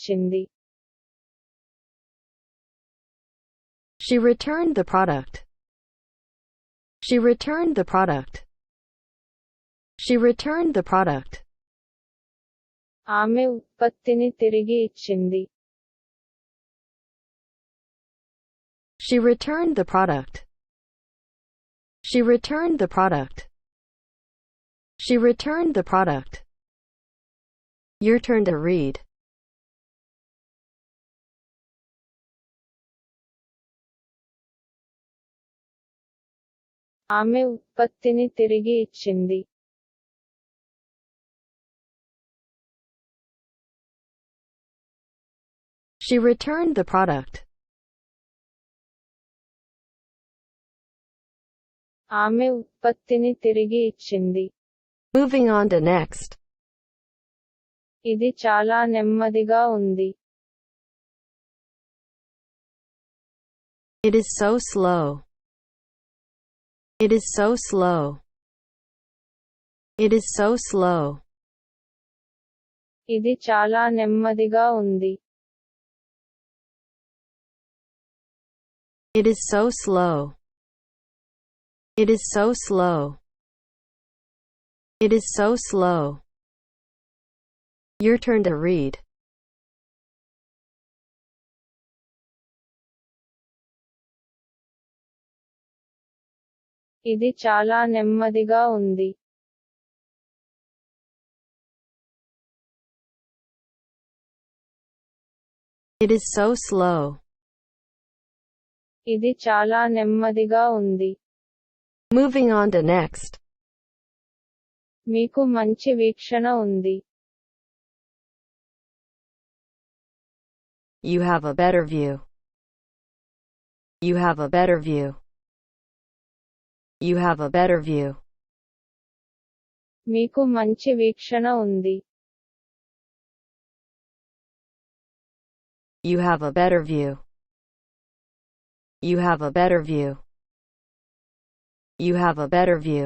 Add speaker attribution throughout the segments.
Speaker 1: ఇచ్చింది
Speaker 2: She returned the product. She returned the product. She returned the product.
Speaker 1: ఆమె ఉత్పత్తిని తిరిగి ఇచ్చింది
Speaker 2: She returned the product. She returned the product. She returned the product. Your turn to read.
Speaker 1: ఆమె ఉత్పత్తిని తిరిగి ఇచ్చింది
Speaker 2: She returned the product.
Speaker 1: ఆమె ఉత్పత్తిని తిరిగి ఇచ్చింది
Speaker 2: Moving on to next.
Speaker 1: ఇది చాలా నెమ్మదిగా ఉంది
Speaker 2: It is so slow. It is so slow. It is so slow.
Speaker 1: ఇది చాలా నెమ్మదిగా ఉంది
Speaker 2: It is so slow. It is so slow. It is so slow. Your turn to read.
Speaker 1: ఇది చాలా నెమ్మదిగా ఉంది
Speaker 2: It is so slow.
Speaker 1: ఇది చాలా నెమ్మదిగా ఉంది
Speaker 2: Moving on to next.
Speaker 1: మీకు మంచి వీక్షణ ఉంది
Speaker 2: You have a better view. You have a better view. You have a better view.
Speaker 1: మీకు మంచి వీక్షణ ఉంది
Speaker 2: You have a better view. You have a better view. You have a better view.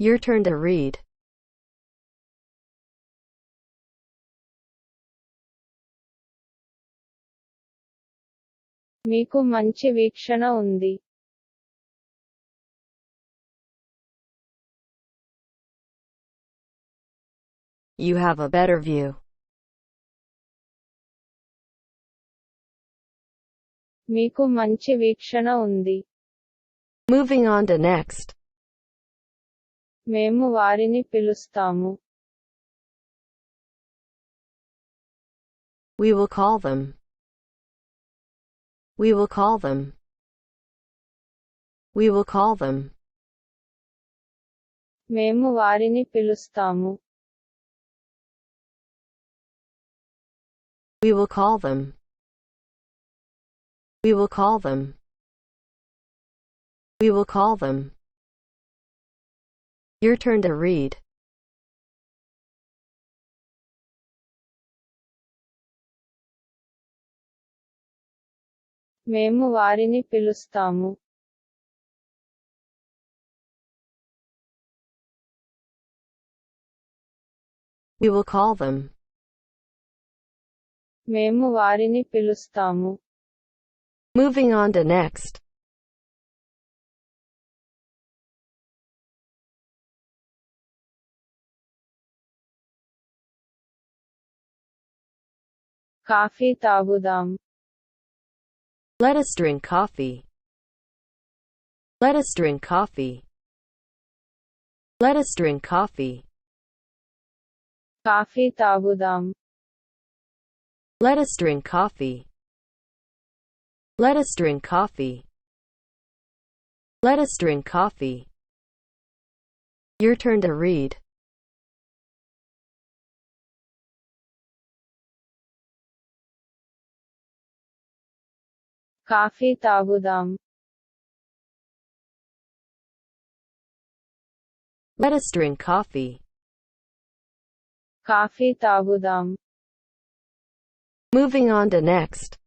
Speaker 2: Your turn to read.
Speaker 1: మీకు మంచి వీక్షణ ఉంది
Speaker 2: You have a better view.
Speaker 1: మీకు మంచి వీక్షణ ఉంది
Speaker 2: Moving on to next.
Speaker 1: మేము వారిని పిలుస్తాము
Speaker 2: We will call them. We will call them. We will call them.
Speaker 1: మేము వారిని పిలుస్తాము
Speaker 2: We will call them. We will call them. We will call them. Your turn to read.
Speaker 1: మేము వారిని పిలుస్తాము
Speaker 2: We will call them.
Speaker 1: మేము వారిని పిలుస్తాము
Speaker 2: Moving on to next.
Speaker 1: Coffee తాగుదాం
Speaker 2: Let us drink coffee. Let us drink coffee. Let us drink coffee.
Speaker 1: Coffee తాగుదాం
Speaker 2: Let us drink coffee. Let us drink coffee. Let us drink coffee. Your turn to read.
Speaker 1: Coffee తాగుదాం
Speaker 2: Let us drink coffee.
Speaker 1: Coffee తాగుదాం
Speaker 2: Moving on to next.